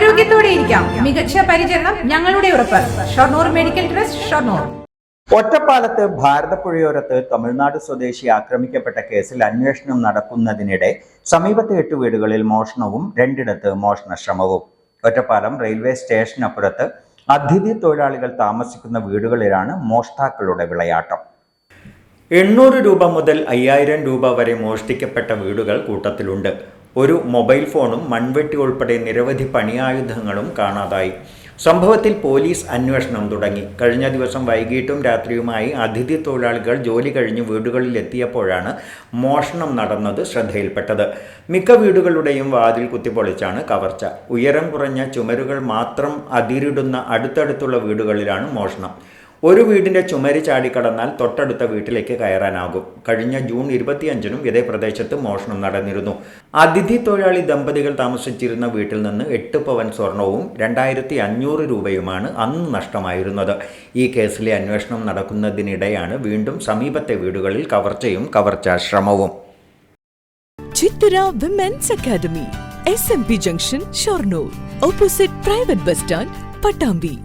ആരോഗ്യത്തോടെ ഇരിക്കാം. മികച്ച പരിചരണം ഞങ്ങളുടെ ഉറപ്പ്. Shoranur medical trust Shoranur. ഒറ്റപ്പാലത്ത് ഭാരതപ്പുഴയോരത്ത് തമിഴ്നാട് സ്വദേശി ആക്രമിക്കപ്പെട്ട കേസിൽ അന്വേഷണം നടക്കുന്നതിനിടെ സമീപത്തെ എട്ട് വീടുകളിൽ മോഷണവും രണ്ടിടത്ത് മോഷണ ശ്രമവും ഒറ്റപ്പാലം റെയിൽവേ സ്റ്റേഷനപ്പുറത്ത് അതിഥി തൊഴിലാളികൾ താമസിക്കുന്ന വീടുകളിലാണ് മോഷ്ടാക്കളുടെ വിളയാട്ടം. എണ്ണൂറ് രൂപ മുതൽ അയ്യായിരം രൂപ വരെ മോഷ്ടിക്കപ്പെട്ട വീടുകൾ കൂട്ടത്തിലുണ്ട്. ഒരു മൊബൈൽ ഫോണും മൺവെട്ടി ഉൾപ്പെടെ നിരവധി പണിയായുധങ്ങളും കാണാതായി. സംഭവത്തിൽ പോലീസ് അന്വേഷണം തുടങ്ങി. കഴിഞ്ഞ ദിവസം വൈകിട്ടും രാത്രിയുമായി അതിഥി തൊഴിലാളികൾ ജോലി കഴിഞ്ഞ് വീടുകളിലെത്തിയപ്പോഴാണ് മോഷണം നടന്നത് ശ്രദ്ധയിൽപ്പെട്ടത്. മിക്ക വീടുകളുടെയും വാതിൽ കുത്തിപ്പൊളിച്ചാണ് കവർച്ച. ഉയരം കുറഞ്ഞ ചുമരുകൾ മാത്രം അതിരിടുന്ന അടുത്തടുത്തുള്ള വീടുകളിലാണ് മോഷണം. ഒരു വീടിന്റെ ചുമരി ചാടിക്കടന്നാൽ തൊട്ടടുത്ത വീട്ടിലേക്ക് കയറാനാകും. കഴിഞ്ഞ ജൂൺ ഇരുപത്തിയഞ്ചിനും ഇതേ പ്രദേശത്ത് മോഷണം നടന്നിരുന്നു. അതിഥി തൊഴിലാളി ദമ്പതികൾ താമസിച്ചിരുന്ന വീട്ടിൽ നിന്ന് എട്ട് പവൻ സ്വർണവും രണ്ടായിരത്തി അഞ്ഞൂറ് രൂപയുമാണ് അന്ന് നഷ്ടമായിരുന്നത്. ഈ കേസിലെ അന്വേഷണം നടക്കുന്നതിനിടെയാണ് വീണ്ടും സമീപത്തെ വീടുകളിൽ കവർച്ചയും കവർച്ചാ ശ്രമവും women's academy S M P junction Shoranur opposite private bus stand Pattambi